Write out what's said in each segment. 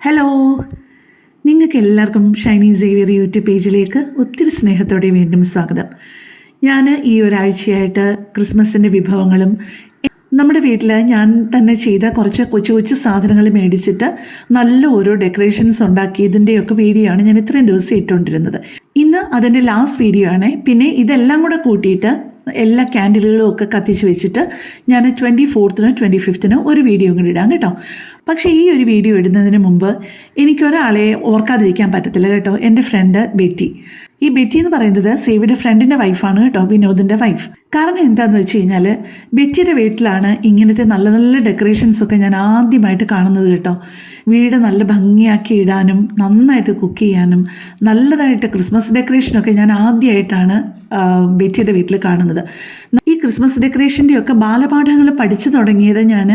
Hello നിങ്ങൾക്ക് എല്ലാവർക്കും Shiny Xavier YouTube പേജിലേക്ക് ഒത്തിരി സ്നേഹത്തോടെ വീണ്ടും സ്വാഗതം. ഞാൻ ഈ ഒരാഴ്ചയായിട്ട് ക്രിസ്മസിന്റെ വിഭവങ്ങളും നമ്മുടെ വീട്ടിൽ ഞാൻ തന്നെ ചെയ്ത കുറച്ച് കൊച്ചു കൊച്ചു സാധനങ്ങൾ മേടിച്ചിട്ട് നല്ല ഓരോ ഡെക്കറേഷൻസ് ഉണ്ടാക്കിയതിന്റെയൊക്കെ വീഡിയോ ആണ് ഞാൻ ഇത്രയും ദിവസം ഇട്ടുകൊണ്ടിരുന്നത്. ഇന്ന് അതിന്റെ ലാസ്റ്റ് വീഡിയോ ആണ്. പിന്നെ ഇതെല്ലാം കൂടെ കൂട്ടിയിട്ട് എല്ലാ ക്യാൻഡിലുകളും ഒക്കെ കത്തിച്ച് വെച്ചിട്ട് ഞാൻ ട്വന്റി ഫോർത്തിനോ ട്വന്റി ഫിഫ്ത്തിനോ ഒരു വീഡിയോ കൂടി ഇടാം കേട്ടോ. പക്ഷേ ഈ ഒരു വീഡിയോ ഇടുന്നതിന് മുമ്പ് എനിക്കൊരാളെ ഓർക്കാതിരിക്കാൻ പറ്റത്തില്ല കേട്ടോ എന്റെ ഫ്രണ്ട് ബെറ്റി. ഈ ബെറ്റി എന്ന് പറയുന്നത് സേവിയുടെ ഫ്രണ്ടിന്റെ വൈഫാണ് കേട്ടോ വിനോദിന്റെ വൈഫ് കാരണം എന്താണെന്ന് വെച്ച് കഴിഞ്ഞാൽ ബെറ്റിയുടെ വീട്ടിലാണ് ഇങ്ങനത്തെ നല്ല നല്ല ഡെക്കറേഷൻസ് ഒക്കെ ഞാൻ ആദ്യമായിട്ട് കാണുന്നത് കേട്ടോ. വീട് നല്ല ഭംഗിയാക്കി ഇടാനും നന്നായിട്ട് കുക്ക് ചെയ്യാനും നല്ലതായിട്ട് ക്രിസ്മസ് ഡെക്കറേഷനൊക്കെ ഞാൻ ആദ്യമായിട്ടാണ് ബെറ്റിയുടെ വീട്ടിൽ കാണുന്നത്. ഈ ക്രിസ്മസ് ഡെക്കറേഷന്റെ ഒക്കെ ബാലപാഠങ്ങൾ പഠിച്ചു തുടങ്ങിയത് ഞാൻ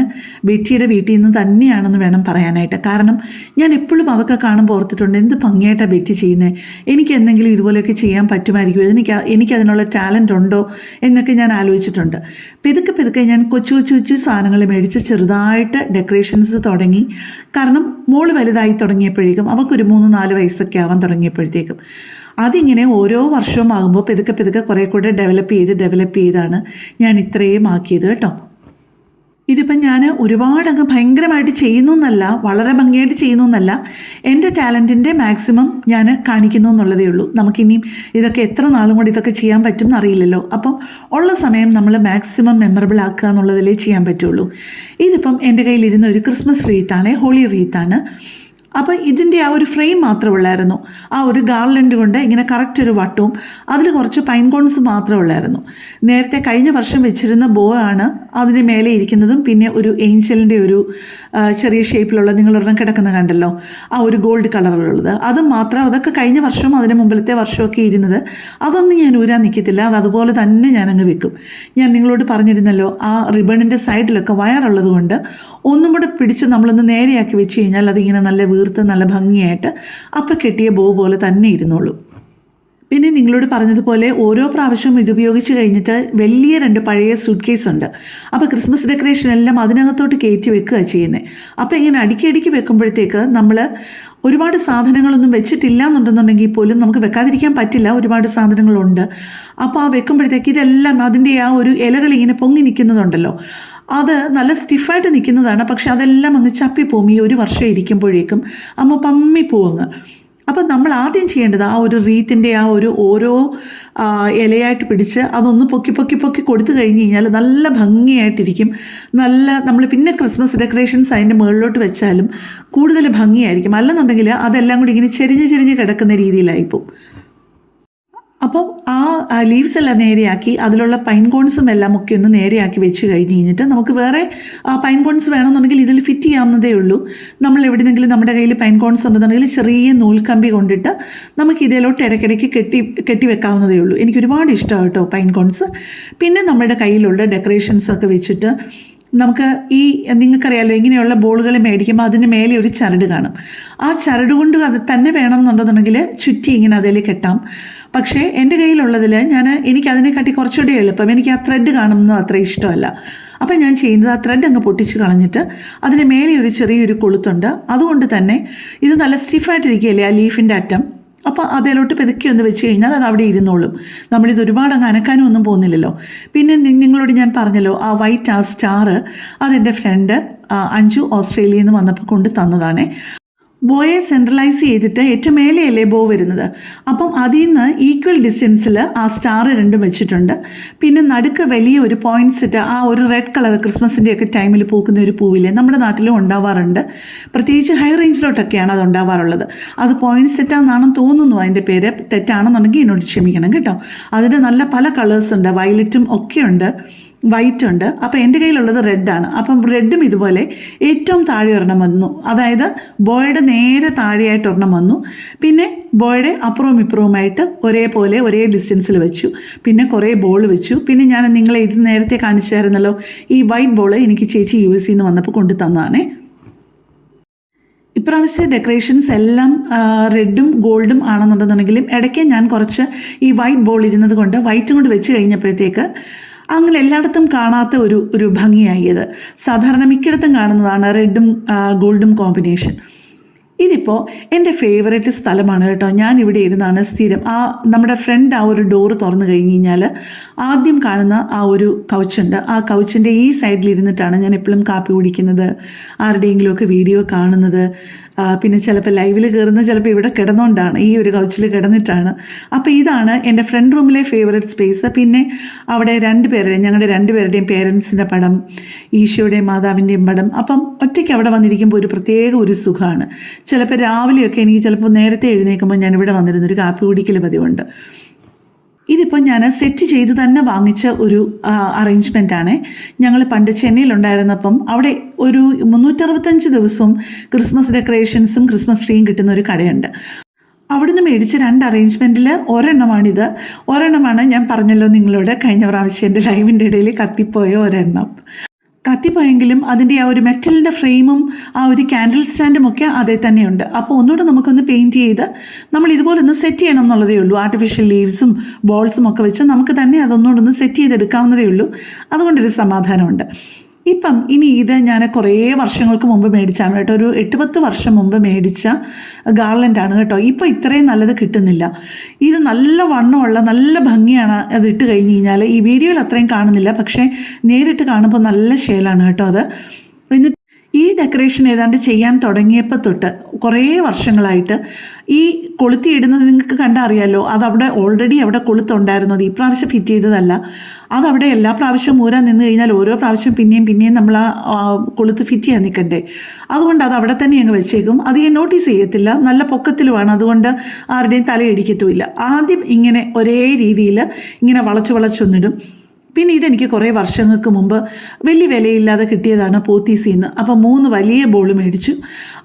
ബെറ്റിയുടെ വീട്ടിൽ നിന്ന് തന്നെയാണെന്ന് വേണം പറയാനായിട്ട്. കാരണം ഞാൻ എപ്പോഴും അതൊക്കെ കാണുമ്പോൾ ഓർത്തിട്ടുണ്ട് എന്ത് ഭംഗിയായിട്ടാണ് ബെറ്റി ചെയ്യുന്നത് എനിക്ക് എന്തെങ്കിലും ഇതുപോലെയൊക്കെ ചെയ്യാൻ പറ്റുമായിരിക്കും എനിക്ക് എനിക്കതിനുള്ള ടാലന്റ് ഉണ്ടോ? എന്നൊക്കെ ഞാൻ ആലോചിച്ചിട്ടുണ്ട്. പെതുക്കെ പെതുക്കെ ഞാൻ കൊച്ചു കൊച്ചു കൊച്ചു സാധനങ്ങൾ മേടിച്ച് ചെറുതായിട്ട് ഡെക്കറേഷൻസ് തുടങ്ങി. കാരണം മോൾ വലുതായി തുടങ്ങിയപ്പോഴേക്കും അവൾക്കൊരു മൂന്ന് നാല് വയസ്സൊക്കെ ആവാൻ തുടങ്ങിയപ്പോഴത്തേക്കും. അതിങ്ങനെ ഓരോ വർഷവും ആകുമ്പോൾ പെതുക്കെ പെതുക്കെ കുറേ കൂടെ ഡെവലപ്പ് ചെയ്ത് ഡെവലപ്പ് ചെയ്താണ് ഞാൻ ഇത്രയും ആക്കിയത് കേട്ടോ. ഇതിപ്പം ഞാൻ ഒരുപാട് അങ്ങ് ഭയങ്കരമായിട്ട് ചെയ്യുന്നു എന്നല്ല വളരെ ഭംഗിയായിട്ട് ചെയ്യുന്നു എന്നല്ല എന്റെ ടാലന്റിന്റെ മാക്സിമം ഞാൻ കാണിക്കുന്നു എന്നുള്ളതേ ഉള്ളൂ. നമുക്കിനിയും ഇതൊക്കെ എത്ര നാളും കൂടി ഇതൊക്കെ ചെയ്യാൻ പറ്റും എന്നറിയില്ലല്ലോ. അപ്പം ഉള്ള സമയം നമ്മൾ മാക്സിമം മെമ്മറബിൾ ആക്കുക എന്നുള്ളതിലേ ചെയ്യാൻ പറ്റുള്ളൂ. ഇതിപ്പം എന്റെ കയ്യിലിരുന്ന ഒരു ക്രിസ്മസ് റീത്താണ് ഹോളി റീത്താണ്. അപ്പോൾ ഇതിന്റെ ആ ഒരു ഫ്രെയിം മാത്രമേ ഉള്ളായിരുന്നു ആ ഒരു ഗാർലൻഡ് കൊണ്ട് ഇങ്ങനെ കറക്റ്റ് ഒരു വട്ടവും അതിൽ കുറച്ച് പൈൻ കോൺസ് മാത്രമേ ഉള്ളായിരുന്നു നേരത്തെ കഴിഞ്ഞ വർഷം വെച്ചിരുന്ന ബോ ആണ് അതിന് മേലെ ഇരിക്കുന്നതും പിന്നെ ഒരു ഏഞ്ചലിന്റെ ഒരു ചെറിയ ഷേപ്പിലുള്ള നിങ്ങൾ നിങ്ങളൊരെണ്ണം കിടക്കുന്ന കണ്ടല്ലോ ആ ഒരു ഗോൾഡ് കളറിലുള്ളത് അത് മാത്രം അതൊക്കെ കഴിഞ്ഞ വർഷവും അതിന് മുമ്പിലത്തെ വർഷമൊക്കെ ഇരുന്നത്. അതൊന്നും ഞാൻ ഊരാൻ നിൽക്കത്തില്ല അത് അതുപോലെ തന്നെ ഞാൻ വെക്കും. ഞാൻ നിങ്ങളോട് പറഞ്ഞിരുന്നല്ലോ ആ റിബണിന്റെ സൈഡിലൊക്കെ വയറുള്ളത് കൊണ്ട് ഒന്നും കൂടെ പിടിച്ച് നമ്മളൊന്ന് നേരെയാക്കി വെച്ച് കഴിഞ്ഞാൽ അതിങ്ങനെ നല്ല വീർത്ത് നല്ല ഭംഗിയായിട്ട് അപ്പം കെട്ടിയ ബോ പോലെ തന്നെ ഇരുന്നോളൂ. പിന്നെ നിങ്ങളോട് പറഞ്ഞതുപോലെ ഓരോ പ്രാവശ്യവും ഇതുപയോഗിച്ച് കഴിഞ്ഞിട്ട് വലിയ രണ്ട് പഴയ സൂട്ട് കേസ് ഉണ്ട്. അപ്പോൾ ക്രിസ്മസ് ഡെക്കറേഷൻ എല്ലാം അതിനകത്തോട്ട് കയറ്റി വെക്കുക ചെയ്യുന്നത് അപ്പോൾ ഇങ്ങനെ അടുക്കി വെക്കുമ്പോഴത്തേക്ക് നമ്മൾ ഒരുപാട് സാധനങ്ങളൊന്നും വെച്ചിട്ടില്ല എന്നുണ്ടെന്നുണ്ടെങ്കിൽ പോലും നമുക്ക് വെക്കാതിരിക്കാൻ പറ്റില്ല. ഒരുപാട് സാധനങ്ങളുണ്ട്. അപ്പോൾ ആ വെക്കുമ്പോഴത്തേക്ക് ഇതെല്ലാം അതിന്റെ ആ ഒരു ഇലകളിങ്ങനെ പൊങ്ങി നിൽക്കുന്നതുണ്ടല്ലോ. അത് നല്ല സ്റ്റിഫായിട്ട് നിൽക്കുന്നതാണ്. പക്ഷെ അതെല്ലാം അങ്ങ് ചപ്പിപ്പോവും ഈ ഒരു വർഷം ഇരിക്കുമ്പോഴേക്കും അമ്മ പമ്മി പോവുന്ന അപ്പം നമ്മൾ ആദ്യം ചെയ്യേണ്ടത് ആ ഒരു റീത്തിന്റെ ആ ഒരു ഓരോ ഇലയായിട്ട് പിടിച്ച് അതൊന്ന് പൊക്കി പൊക്കി പൊക്കി കൊടുത്തു കഴിഞ്ഞ് കഴിഞ്ഞാൽ നല്ല ഭംഗിയായിട്ടിരിക്കും. നല്ല നമ്മൾ പിന്നെ ക്രിസ്മസ് ഡെക്കറേഷൻസ് അതിന്റെ മുകളിലോട്ട് വെച്ചാലും കൂടുതൽ ഭംഗിയായിരിക്കും. അല്ലെന്നുണ്ടെങ്കിൽ അതെല്ലാം കൂടി ഇങ്ങനെ ചെരിഞ്ഞ് ചെരിഞ്ഞ് കിടക്കുന്ന രീതിയിലായിപ്പോവും. അപ്പം ആ ലീവ്സ് എല്ലാം നേരെയാക്കി അതിലുള്ള പൈൻ കോൺസും എല്ലാം ഒക്കെ ഒന്ന് നേരെയാക്കി വെച്ച് കഴിഞ്ഞ് കഴിഞ്ഞിട്ട് നമുക്ക് വേറെ പൈൻ കോൺസ് വേണമെന്നുണ്ടെങ്കിൽ ഇതിൽ ഫിറ്റ് ചെയ്യാവുന്നതേ ഉള്ളൂ. നമ്മൾ എവിടെയെങ്കിലും നമ്മുടെ കയ്യിൽ പൈൻ കോൺസ് ഉണ്ടെന്നുണ്ടെങ്കിൽ ചെറിയ നൂൽക്കമ്പി കൊണ്ടിട്ട് നമുക്ക് ഇതിലോട്ട് ഇടയ്ക്കിടയ്ക്ക് കെട്ടി കെട്ടി വെക്കാവുന്നതേ ഉള്ളൂ. എനിക്ക് ഒരുപാട് ഇഷ്ടമാണ് കേട്ടോ പൈൻ കോൺസ് പിന്നെ നമ്മുടെ കയ്യിലുള്ള ഡെക്കറേഷൻസ് ഒക്കെ വെച്ചിട്ട് നമുക്ക് ഈ നിങ്ങൾക്കറിയാലോ ഇങ്ങനെയുള്ള ബോളുകൾ മേടിക്കുമ്പോൾ അതിന് മേലെ ഒരു ചരട് കാണും. ആ ചരട് കൊണ്ട് അത് തന്നെ വേണമെന്നുണ്ടെന്നുണ്ടെങ്കിൽ ചുറ്റി ഇങ്ങനെ അതിൽ കെട്ടാം. പക്ഷേ എന്റെ കയ്യിലുള്ളതിൽ ഞാൻ എനിക്കതിനെക്കാട്ടി കുറച്ചുകൂടി എളുപ്പം. എനിക്ക് ആ ത്രെഡ് കാണുന്നത് അത്ര ഇഷ്ടമല്ല. അപ്പം ഞാൻ ചെയ്യുന്നത് ആ ത്രെഡ് അങ്ങ് പൊട്ടിച്ച് കളഞ്ഞിട്ട് അതിന് മേലെ ഒരു ചെറിയൊരു കൊളുത്തുണ്ട്. അതുകൊണ്ട് തന്നെ ഇത് നല്ല സ്റ്റിഫായിട്ടിരിക്കുകയല്ലേ ആ ലീഫിന്റെ അറ്റം? അപ്പോൾ അതിലോട്ട് പെതുക്കി ഒന്ന് വെച്ച് കഴിഞ്ഞാൽ അത് അവിടെ ഇരുന്നോളും. നമ്മളിത് ഒരുപാട് അങ്ങ് അനക്കാനും ഒന്നും പോകുന്നില്ലല്ലോ. പിന്നെ നിങ്ങളോട് ഞാൻ പറഞ്ഞല്ലോ ആ വൈറ്റ് ആ സ്റ്റാർ അതെന്റെ ഫ്രണ്ട് അഞ്ചു ഓസ്ട്രേലിയയിൽ നിന്ന് വന്നപ്പോൾ കൊണ്ട് തന്നതാണേ. ബോയെ സെൻട്രലൈസ് ചെയ്തിട്ട് ഏറ്റവും മേലെയല്ലേ ബോ വരുന്നത്? അപ്പം അതിൽ നിന്ന് ഈക്വൽ ഡിസ്റ്റൻസിൽ ആ സ്റ്റാർ രണ്ടും വെച്ചിട്ടുണ്ട്. പിന്നെ നടുക്ക് വലിയ ഒരു പോയിന്റ് സെറ്റ് ആ ഒരു റെഡ് കളർ ക്രിസ്മസിന്റെയൊക്കെ ടൈമിൽ പൂക്കുന്ന ഒരു പൂവില്ലേ നമ്മുടെ നാട്ടിലും ഉണ്ടാവാറുണ്ട്. പ്രത്യേകിച്ച് ഹൈ റേഞ്ചിലോട്ടൊക്കെയാണ് അത് ഉണ്ടാവാറുള്ളത്. അത് പോയിന്റ് സെറ്റാണെന്നാണെന്ന് തോന്നുന്നു അതിന്റെ പേര്. തെറ്റാണെന്നുണ്ടെങ്കിൽ എന്നോട് ക്ഷമിക്കണം കേട്ടോ. അതിന്റെ നല്ല പല കളേഴ്സ് ഉണ്ട്. വയലറ്റും ഒക്കെ ഉണ്ട് വൈറ്റ് ഉണ്ട്. അപ്പോൾ എന്റെ കയ്യിലുള്ളത് റെഡാണ് അപ്പം റെഡും ഇതുപോലെ ഏറ്റവും താഴെ ഒരെണ്ണം വന്നു. അതായത് ബോയുടെ നേരെ താഴെയായിട്ട് ഒരെണ്ണം വന്നു. പിന്നെ ബോയുടെ അപ്പുറവും ഇപ്പുറവുമായിട്ട് ഒരേപോലെ ഒരേ ഡിസ്റ്റൻസിൽ വെച്ചു. പിന്നെ കുറേ ബോൾ വെച്ചു. പിന്നെ ഞാൻ നിങ്ങളെ ഇത് നേരത്തെ കാണിച്ചായിരുന്നല്ലോ ഈ വൈറ്റ് ബോൾ എനിക്ക് ചേച്ചി യു എസ് നിന്ന് വന്നപ്പോൾ കൊണ്ടു തന്നതാണേ. ഇപ്രാവശ്യത്തെ ഡെക്കറേഷൻസ് എല്ലാം റെഡും ഗോൾഡും ആണെന്നുണ്ടെന്നുണ്ടെങ്കിലും ഇടയ്ക്ക് ഞാൻ കുറച്ച് ഈ വൈറ്റ് ബോൾ ഇരുന്നത് കൊണ്ട് വൈറ്റും കൊണ്ട് വെച്ച് കഴിഞ്ഞപ്പോഴത്തേക്ക് അങ്ങനെ എല്ലായിടത്തും കാണാത്ത ഒരു ഒരു ഭംഗിയായി അത് സാധാരണ മിക്കയിടത്തും കാണുന്നതാണ് റെഡും ഗോൾഡും കോമ്പിനേഷൻ. ഇതിപ്പോൾ എന്റെ ഫേവറേറ്റ് സ്ഥലമാണ് കേട്ടോ. ഞാൻ ഇവിടെ ഇരുന്നാണ് സ്ഥിരം. ആ നമ്മുടെ ഫ്രണ്ട് ആ ഒരു ഡോറ് തുറന്നു കഴിഞ്ഞ് കഴിഞ്ഞാൽ ആദ്യം കാണുന്ന ആ ഒരു കൗച്ചുണ്ട്. ആ കൗച്ചിന്റെ ഈ സൈഡിൽ ഇരുന്നിട്ടാണ് ഞാൻ എപ്പോഴും കാപ്പി കുടിക്കുന്നത് ആരുടെയെങ്കിലുമൊക്കെ വീഡിയോ കാണുന്നത്. പിന്നെ ചിലപ്പോൾ ലൈവിൽ കയറുന്ന ചിലപ്പോൾ ഇവിടെ കിടന്നുകൊണ്ടാണ് ഈ ഒരു കൗച്ചിൽ കിടന്നിട്ടാണ്. അപ്പോൾ ഇതാണ് എന്റെ ഫ്രണ്ട് റൂമിലെ ഫേവറേറ്റ് സ്പേസ് പിന്നെ അവിടെ രണ്ട് പേരുടെ ഞങ്ങളുടെ രണ്ട് രണ്ടുപേരുടെയും പേരൻസിന്റെ പടം ഈശോയുടെയും മാതാവിന്റെയും പടം. അപ്പം ഒറ്റയ്ക്ക് അവിടെ വന്നിരിക്കുമ്പോൾ ഒരു പ്രത്യേക ഒരു സുഖമാണ് ചിലപ്പോൾ രാവിലെയൊക്കെ എനിക്ക് ചിലപ്പോൾ നേരത്തെ എഴുന്നേൽക്കുമ്പോൾ ഞാനിവിടെ വന്നിരുന്നൊരു കാപ്പി കുടിക്കൽ പതിവുണ്ട്. ഇതിപ്പോൾ ഞാൻ സെറ്റ് ചെയ്ത് തന്നെ വാങ്ങിച്ച ഒരു അറേഞ്ച്മെന്റ് ആണ്. ഞങ്ങൾ പണ്ട് ചെന്നൈയിലുണ്ടായിരുന്നപ്പം അവിടെ ഒരു മുന്നൂറ്ററുപത്തഞ്ച് ദിവസവും ക്രിസ്മസ് ഡെക്കറേഷൻസും ക്രിസ്മസ് ട്രീയും കിട്ടുന്ന ഒരു കടയുണ്ട്. അവിടുന്ന് മേടിച്ച രണ്ട് അറേഞ്ച്മെന്റിൽ ഒരെണ്ണമാണിത്. ഒരെണ്ണമാണ് ഞാൻ പറഞ്ഞല്ലോ നിങ്ങളോട് കഴിഞ്ഞ പ്രാവശ്യം എന്റെ ലൈവിന്റെ ഇടയിൽ കത്തിപ്പോയ ഒരെണ്ണം. കത്തിപ്പോയെങ്കിലും അതിന്റെ ആ ഒരു മെറ്റലിന്റെ ഫ്രെയിമും ആ ഒരു ക്യാൻഡിൽ സ്റ്റാൻഡും ഒക്കെ അതേ തന്നെയുണ്ട്. അപ്പോൾ ഒന്നുകൂടെ നമുക്കൊന്ന് പെയിന്റ് ചെയ്ത് നമ്മൾ ഇതുപോലെ ഒന്ന് സെറ്റ് ചെയ്യണം എന്നുള്ളതേ ഉള്ളൂ. ആർട്ടിഫിഷ്യൽ ലീവ്സും ബോൾസും ഒക്കെ വെച്ച് നമുക്ക് തന്നെ അതൊന്നുകൂടെ ഒന്ന് സെറ്റ് ചെയ്തെടുക്കാവുന്നതേ ഉള്ളൂ. അതുകൊണ്ടൊരു സമാധാനമുണ്ട്. ഇപ്പം ഇനി ഇത് ഞാൻ കുറേ വർഷങ്ങൾക്ക് മുമ്പ് മേടിച്ചാണ് കേട്ടോ. ഒരു എട്ട് പത്ത് വർഷം മുമ്പ് മേടിച്ച ഗാർലൻഡാണ് കേട്ടോ. ഇപ്പോൾ ഇത്രയും നല്ലത് കിട്ടുന്നില്ല. ഇത് നല്ല വണ്ണമുള്ള നല്ല ഭംഗിയാണ് അത് ഇട്ട് കഴിഞ്ഞ് കഴിഞ്ഞാൽ ഈ വീഡിയോയിൽ അത്രയും കാണുന്നില്ല. പക്ഷേ നേരിട്ട് കാണുമ്പോൾ നല്ല ശേലാണ് കേട്ടോ അത്. ഈ ഡെക്കറേഷൻ ഏതാണ്ട് ചെയ്യാൻ തുടങ്ങിയപ്പോൾ തൊട്ട് കുറേ വർഷങ്ങളായിട്ട് ഈ കൊളുത്തിയിടുന്നത് നിങ്ങൾക്ക് കണ്ടറിയാലോ. അതവിടെ ഓൾറെഡി അവിടെ കൊളുത്തുണ്ടായിരുന്നത്. ഈ പ്രാവശ്യം ഫിറ്റ് ചെയ്തതല്ല. അതവിടെ എല്ലാ പ്രാവശ്യവും ഊരാൻ നിന്ന് കഴിഞ്ഞാൽ ഓരോ പ്രാവശ്യം പിന്നെയും പിന്നെയും നമ്മൾ ആ, കൊളുത്ത് ഫിറ്റ് ചെയ്യാൻ നിൽക്കണ്ടേ. അതുകൊണ്ട് അത് അവിടെ തന്നെ അങ്ങ് വെച്ചേക്കും. അത് ഞാൻ നോട്ടീസ് ചെയ്യത്തില്ല. നല്ല പൊക്കത്തിലുമാണ്. അതുകൊണ്ട് ആരുടെയും തലയിടിക്കത്തുമില്ല. ആദ്യം ഇങ്ങനെ ഒരേ രീതിയിൽ ഇങ്ങനെ വളച്ചു വളച്ചൊന്നിടും. പിന്നെ ഇതെനിക്ക് കുറേ വർഷങ്ങൾക്ക് മുമ്പ് വലിയ വിലയില്ലാതെ കിട്ടിയതാണ് പോത്തീസിൽ നിന്ന് അപ്പോൾ മൂന്ന് വലിയ ബോൾ മേടിച്ചു.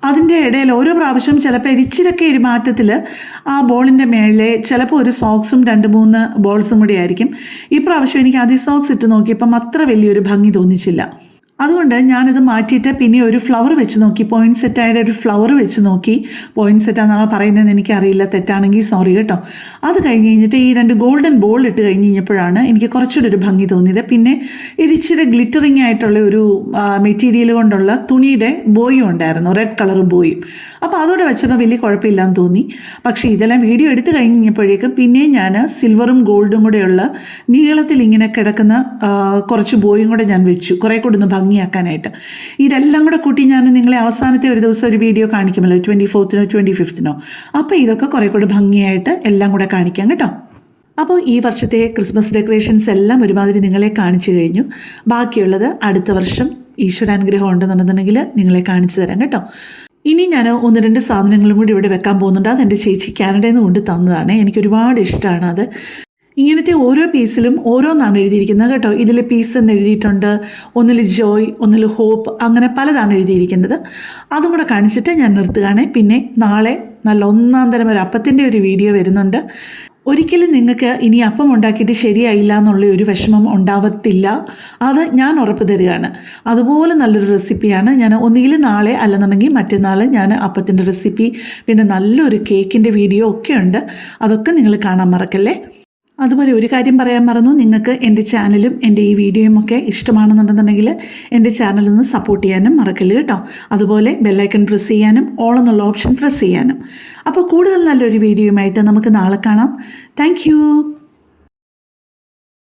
അതിന്റെ ഇടയിൽ ഓരോ പ്രാവശ്യം ചിലപ്പോൾ ഇരിച്ചിരൊക്കെ ഒരു മാറ്റത്തിൽ ആ ബോളിന്റെ മേളിലെ ചിലപ്പോൾ ഒരു സോക്സും രണ്ട് മൂന്ന് ബോൾസും കൂടി ആയിരിക്കും. ഈ പ്രാവശ്യം എനിക്ക് ആദ്യം സോക്സ് ഇട്ട് നോക്കിയപ്പം അത്ര വലിയൊരു ഭംഗി തോന്നിച്ചില്ല. അതുകൊണ്ട് ഞാനിത് മാറ്റിയിട്ട് പിന്നെ ഒരു ഫ്ലവർ വെച്ച് നോക്കി. പോയിന്റ് സെറ്റായുടെ ഒരു ഫ്ലവർ വെച്ച് നോക്കി. പോയിന്റ് സെറ്റാന്നാണോ പറയുന്നതെന്ന് എനിക്കറിയില്ല. തെറ്റാണെങ്കിൽ സോറി കേട്ടോ. അത് കഴിഞ്ഞ് കഴിഞ്ഞിട്ട് ഈ രണ്ട് ഗോൾഡൻ ബോൾ ഇട്ട് കഴിഞ്ഞ് കഴിഞ്ഞപ്പോഴാണ് എനിക്ക് കുറച്ചുകൂടി ഒരു ഭംഗി തോന്നിയത്. പിന്നെ ഇരിച്ചിരി ഗ്ലിറ്ററിങ് ആയിട്ടുള്ള ഒരു മെറ്റീരിയൽ കൊണ്ടുള്ള തുണിയുടെ ബോയും ഉണ്ടായിരുന്നു. റെഡ് കളർ ബോയും അപ്പോൾ അതോടെ വെച്ചപ്പോൾ വലിയ കുഴപ്പമില്ലാന്ന് തോന്നി. പക്ഷേ ഇതെല്ലാം വീഡിയോ എടുത്ത് കഴിഞ്ഞപ്പോഴേക്കും പിന്നെ ഞാൻ സിൽവറും ഗോൾഡും കൂടെയുള്ള നീളത്തിൽ ഇങ്ങനെ കിടക്കുന്ന കുറച്ച് ബോയും കൂടെ ഞാൻ വെച്ചു. കുറേ കൂടി ഒന്ന് ഭംഗിയാക്കാനായിട്ട്. ഇതെല്ലാം കൂടെ കൂട്ടി ഞാൻ നിങ്ങളെ അവസാനത്തെ ഒരു ദിവസം ഒരു വീഡിയോ കാണിക്കുമല്ലോ ട്വന്റി ഫോർത്തിനോ ട്വന്റി ഫിഫ്തിനോ അപ്പോൾ ഇതൊക്കെ കുറേ കൂടി ഭംഗിയായിട്ട് എല്ലാം കൂടെ കാണിക്കാം കേട്ടോ. അപ്പോൾ ഈ വർഷത്തെ ക്രിസ്മസ് ഡെക്കറേഷൻസ് എല്ലാം ഒരുമാതിരി നിങ്ങളെ കാണിച്ചു കഴിഞ്ഞു. ബാക്കിയുള്ളത് അടുത്ത വർഷം ഈശ്വരാനുഗ്രഹം ഉണ്ടെന്നുണ്ടെന്നുണ്ടെങ്കിൽ നിങ്ങളെ കാണിച്ചു തരാം കേട്ടോ. ഇനി ഞാൻ ഒന്ന് രണ്ട് സാധനങ്ങളും കൂടി ഇവിടെ വെക്കാൻ പോകുന്നുണ്ട്. അത് എന്റെ ചേച്ചി കാനഡയിൽ നിന്ന് കൊണ്ട് തന്നതാണ്. എനിക്ക് ഒരുപാട് ഇഷ്ടമാണ് അത്. ഇങ്ങനത്തെ ഓരോ പീസിലും ഓരോന്നാണ് എഴുതിയിരിക്കുന്നത് കേട്ടോ. ഇതിൽ പീസ് എന്ന് എഴുതിയിട്ടുണ്ട് ഒന്നിൽ ജോയ് ഒന്നിൽ ഹോപ്പ് അങ്ങനെ പലതാണ് എഴുതിയിരിക്കുന്നത്. അതും കൂടെ കാണിച്ചിട്ട് ഞാൻ നിർത്തുകയാണ്. പിന്നെ നാളെ നല്ല ഒന്നാം തരം ഒരു അപ്പത്തിന്റെ ഒരു വീഡിയോ വരുന്നുണ്ട്. ഒരിക്കലും നിങ്ങൾക്ക് ഇനി അപ്പം ഉണ്ടാക്കിയിട്ട് ശരിയായില്ല എന്നുള്ള ഒരു വിഷമം ഉണ്ടാവത്തില്ല. അത് ഞാൻ ഉറപ്പ് തരികയാണ്. അതുപോലെ നല്ലൊരു റെസിപ്പിയാണ് ഞാൻ ഒന്നുകിൽ നാളെ അല്ലെന്നുണ്ടെങ്കിൽ മറ്റന്നാൾ ഞാൻ അപ്പത്തിന്റെ റെസിപ്പി പിന്നെ നല്ലൊരു കേക്കിന്റെ വീഡിയോ ഒക്കെ ഉണ്ട്. അതൊക്കെ നിങ്ങൾ കാണാൻ മറക്കല്ലേ? അതുപോലെ ഒരു കാര്യം പറയാൻ മറന്നു. നിങ്ങൾക്ക് എന്റെ ചാനലും എന്റെ ഈ വീഡിയോയും ഒക്കെ ഇഷ്ടമാണെന്നുണ്ടെന്നുണ്ടെങ്കിൽ എന്റെ ചാനലിൽ നിന്ന് സപ്പോർട്ട് ചെയ്യാനും മറക്കല്ല് കേട്ടോ. അതുപോലെ ബെല്ലൈക്കൺ പ്രസ് ചെയ്യാനും ഓൾ എന്നുള്ള ഓപ്ഷൻ പ്രസ് ചെയ്യാനും. അപ്പോൾ കൂടുതൽ നല്ലൊരു വീഡിയോയുമായിട്ട് നമുക്ക് നാളെ കാണാം. താങ്ക്